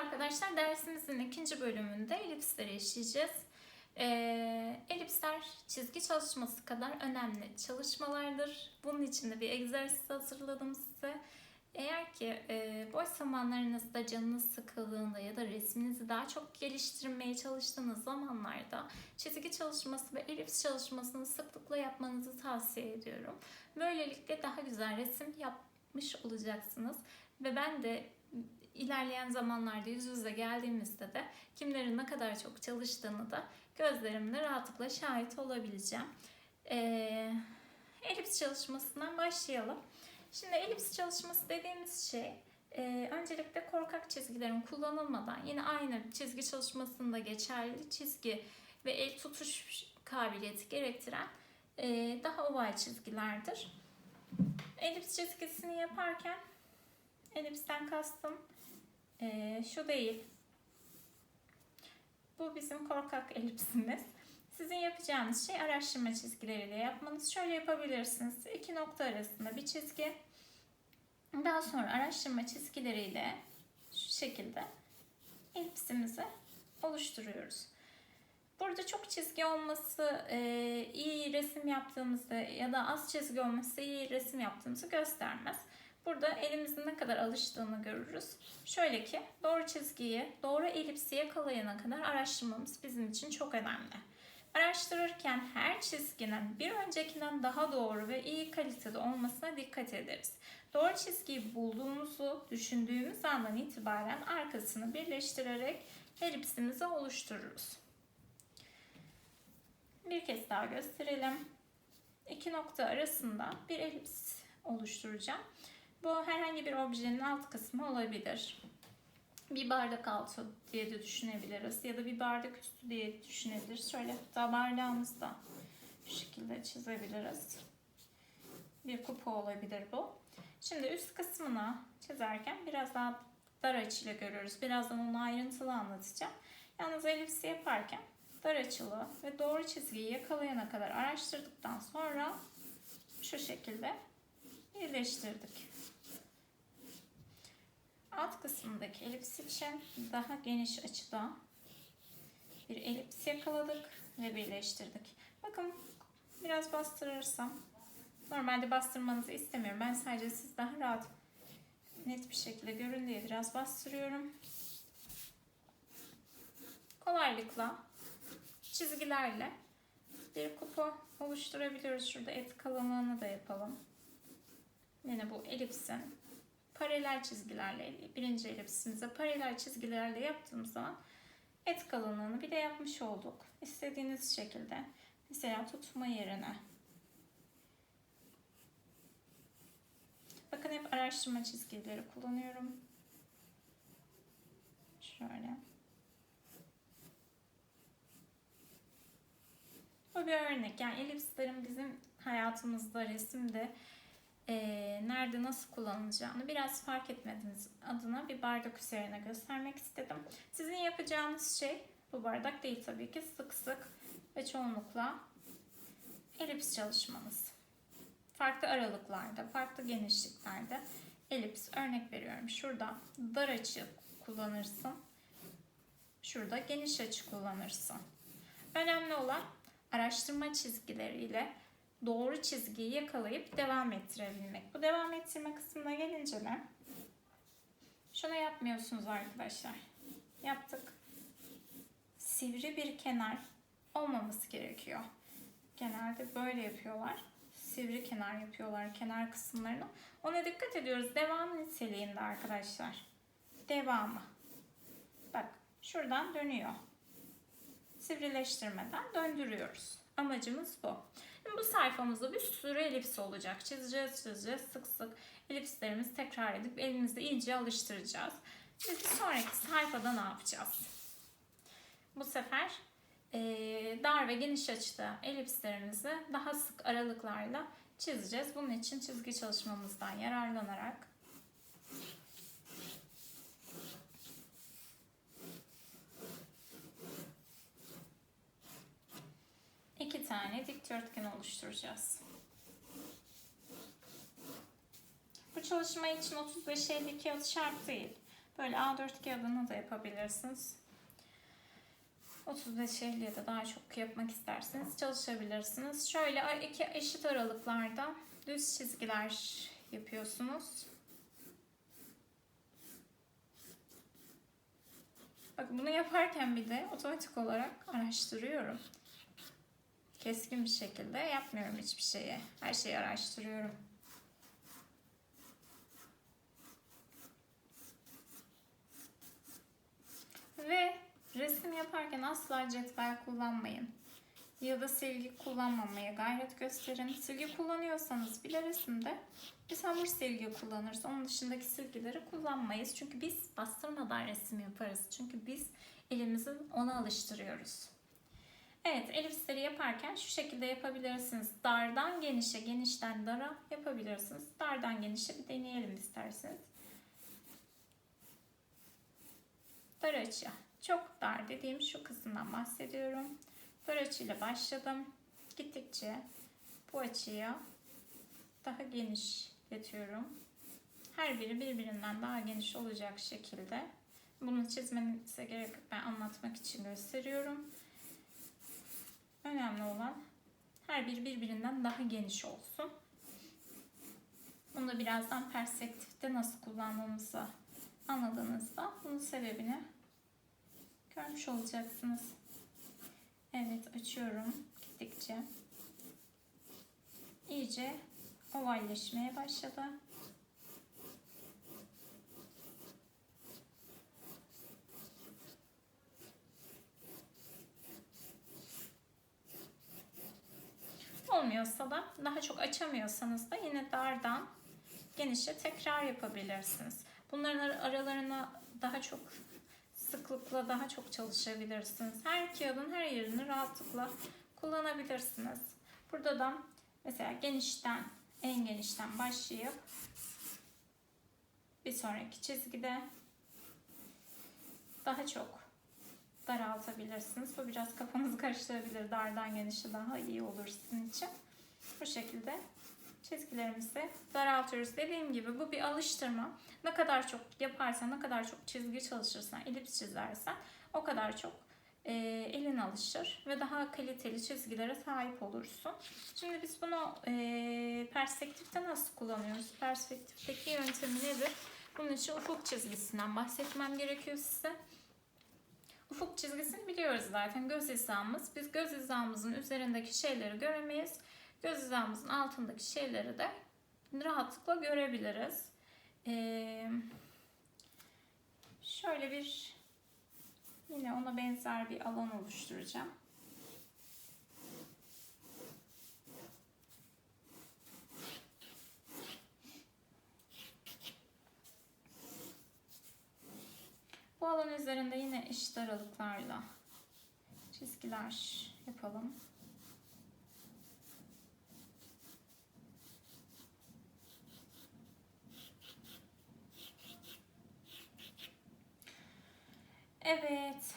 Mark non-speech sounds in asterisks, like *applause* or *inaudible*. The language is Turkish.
arkadaşlar dersimizin ikinci bölümünde elipsleri işleyeceğiz. Ee, elipsler çizgi çalışması kadar önemli çalışmalardır. Bunun için de bir egzersiz hazırladım size. Eğer ki e, boş zamanlarınızda canınız sıkıldığında ya da resminizi daha çok geliştirmeye çalıştığınız zamanlarda çizgi çalışması ve elips çalışmasını sıklıkla yapmanızı tavsiye ediyorum. Böylelikle daha güzel resim yapmış olacaksınız. Ve ben de ilerleyen zamanlarda yüz yüze geldiğimizde de kimlerin ne kadar çok çalıştığını da gözlerimle rahatlıkla şahit olabileceğim. Ee, elips çalışmasından başlayalım. Şimdi elips çalışması dediğimiz şey e, öncelikle korkak çizgilerin kullanılmadan yine aynı çizgi çalışmasında geçerli çizgi ve el tutuş kabiliyeti gerektiren e, daha oval çizgilerdir. Elips çizgisini yaparken elipsten kastım e, şu değil. Bu bizim korkak *laughs* elipsimiz. Sizin yapacağınız şey araştırma çizgileriyle yapmanız. Şöyle yapabilirsiniz. İki nokta arasında bir çizgi. Daha sonra araştırma çizgileriyle şu şekilde elipsimizi oluşturuyoruz. Burada çok çizgi olması e, iyi resim yaptığımızda ya da az çizgi olması iyi resim yaptığımızı göstermez. Burada elimizin ne kadar alıştığını görürüz. Şöyle ki doğru çizgiyi, doğru elipsi yakalayana kadar araştırmamız bizim için çok önemli. Araştırırken her çizginin bir öncekinden daha doğru ve iyi kalitede olmasına dikkat ederiz. Doğru çizgiyi bulduğumuzu düşündüğümüz andan itibaren arkasını birleştirerek elipsimizi oluştururuz. Bir kez daha gösterelim. İki nokta arasında bir elips oluşturacağım. Bu herhangi bir objenin alt kısmı olabilir. Bir bardak altı diye de düşünebiliriz ya da bir bardak üstü diye düşünebiliriz. Şöyle hatta bardağımızı da şu şekilde çizebiliriz. Bir kupa olabilir bu. Şimdi üst kısmına çizerken biraz daha dar açıyla görüyoruz. Birazdan onu ayrıntılı anlatacağım. Yalnız elipsi yaparken dar açılı ve doğru çizgiyi yakalayana kadar araştırdıktan sonra şu şekilde birleştirdik. Alt kısmındaki elips için daha geniş açıda bir elips yakaladık ve birleştirdik. Bakın biraz bastırırsam normalde bastırmanızı istemiyorum. Ben sadece siz daha rahat net bir şekilde görün diye biraz bastırıyorum. Kolaylıkla çizgilerle bir kupa oluşturabiliyoruz. Şurada et kalınlığını da yapalım. Yine bu elipsin paralel çizgilerle birinci elipsimize paralel çizgilerle yaptığımız zaman et kalınlığını bir de yapmış olduk. İstediğiniz şekilde mesela tutma yerine bakın hep araştırma çizgileri kullanıyorum. Şöyle. Bu bir örnek. Yani elipslerin bizim hayatımızda, resimde e, nerede nasıl kullanılacağını biraz fark etmediğiniz adına bir bardak üzerine göstermek istedim. Sizin yapacağınız şey bu bardak değil tabii ki sık sık ve çoğunlukla elips çalışmanız. Farklı aralıklarda, farklı genişliklerde elips örnek veriyorum. Şurada dar açı kullanırsın. Şurada geniş açı kullanırsın. Önemli olan araştırma çizgileriyle doğru çizgiyi yakalayıp devam ettirebilmek. Bu devam ettirme kısmına gelince de şunu yapmıyorsunuz arkadaşlar. Yaptık. Sivri bir kenar olmaması gerekiyor. Genelde böyle yapıyorlar. Sivri kenar yapıyorlar kenar kısımlarını. Ona dikkat ediyoruz. Devam niteliğinde arkadaşlar. Devamı. Bak şuradan dönüyor. Sivrileştirmeden döndürüyoruz. Amacımız bu. Bu sayfamızda bir sürü elips olacak. Çizeceğiz, çizeceğiz. Sık sık elipslerimizi tekrar edip elimizde iyice alıştıracağız. Şimdi bir sonraki sayfada ne yapacağız? Bu sefer e, dar ve geniş açıda elipslerimizi daha sık aralıklarla çizeceğiz. Bunun için çizgi çalışmamızdan yararlanarak iki tane dikdörtgen oluşturacağız. Bu çalışma için 35-50 kağıt şart değil. Böyle A4 kağıdını da yapabilirsiniz. 35-50 ya da daha çok yapmak isterseniz çalışabilirsiniz. Şöyle iki eşit aralıklarda düz çizgiler yapıyorsunuz. Bak bunu yaparken bir de otomatik olarak araştırıyorum. Keskin bir şekilde yapmıyorum hiçbir şeyi. Her şeyi araştırıyorum. Ve resim yaparken asla cetvel kullanmayın. Ya da silgi kullanmamaya gayret gösterin. Silgi kullanıyorsanız bile resimde biz hamur silgi kullanırız. Onun dışındaki silgileri kullanmayız. Çünkü biz bastırmadan resim yaparız. Çünkü biz elimizi ona alıştırıyoruz. Evet, elipsleri yaparken şu şekilde yapabilirsiniz. Dardan genişe, genişten dara yapabilirsiniz. Dardan genişe bir deneyelim isterseniz. Dar açı. Çok dar dediğim şu kısımdan bahsediyorum. Dar açıyla başladım. Gittikçe bu açıya daha geniş yatıyorum. Her biri birbirinden daha geniş olacak şekilde. Bunu çizmenize gerek. Ben anlatmak için gösteriyorum. Önemli olan her biri birbirinden daha geniş olsun. Bunu da birazdan perspektifte nasıl kullandığımızı anladığınızda bunun sebebini görmüş olacaksınız. Evet açıyorum gittikçe. iyice ovalleşmeye başladı. Olmuyorsa da daha çok açamıyorsanız da yine dardan genişe tekrar yapabilirsiniz. Bunların aralarına daha çok sıklıkla daha çok çalışabilirsiniz. Her kağıdın her yerini rahatlıkla kullanabilirsiniz. Burada da mesela genişten en genişten başlayıp bir sonraki çizgide daha çok daraltabilirsiniz. Bu biraz kafanızı karıştırabilir. Dardan genişi daha iyi olur sizin için. Bu şekilde çizgilerimizi daraltıyoruz. Dediğim gibi bu bir alıştırma. Ne kadar çok yaparsan, ne kadar çok çizgi çalışırsan, elips çizersen o kadar çok e, elin alışır ve daha kaliteli çizgilere sahip olursun. Şimdi biz bunu e, perspektifte nasıl kullanıyoruz? Perspektifteki yöntemi nedir? Bunun için ufuk çizgisinden bahsetmem gerekiyor size. Ufuk çizgisini biliyoruz zaten. Göz hizamız. Biz göz hizamızın üzerindeki şeyleri göremeyiz. Göz hizamızın altındaki şeyleri de rahatlıkla görebiliriz. Ee, şöyle bir yine ona benzer bir alan oluşturacağım. Bu alan üzerinde yine eşit aralıklarla çizgiler yapalım. Evet.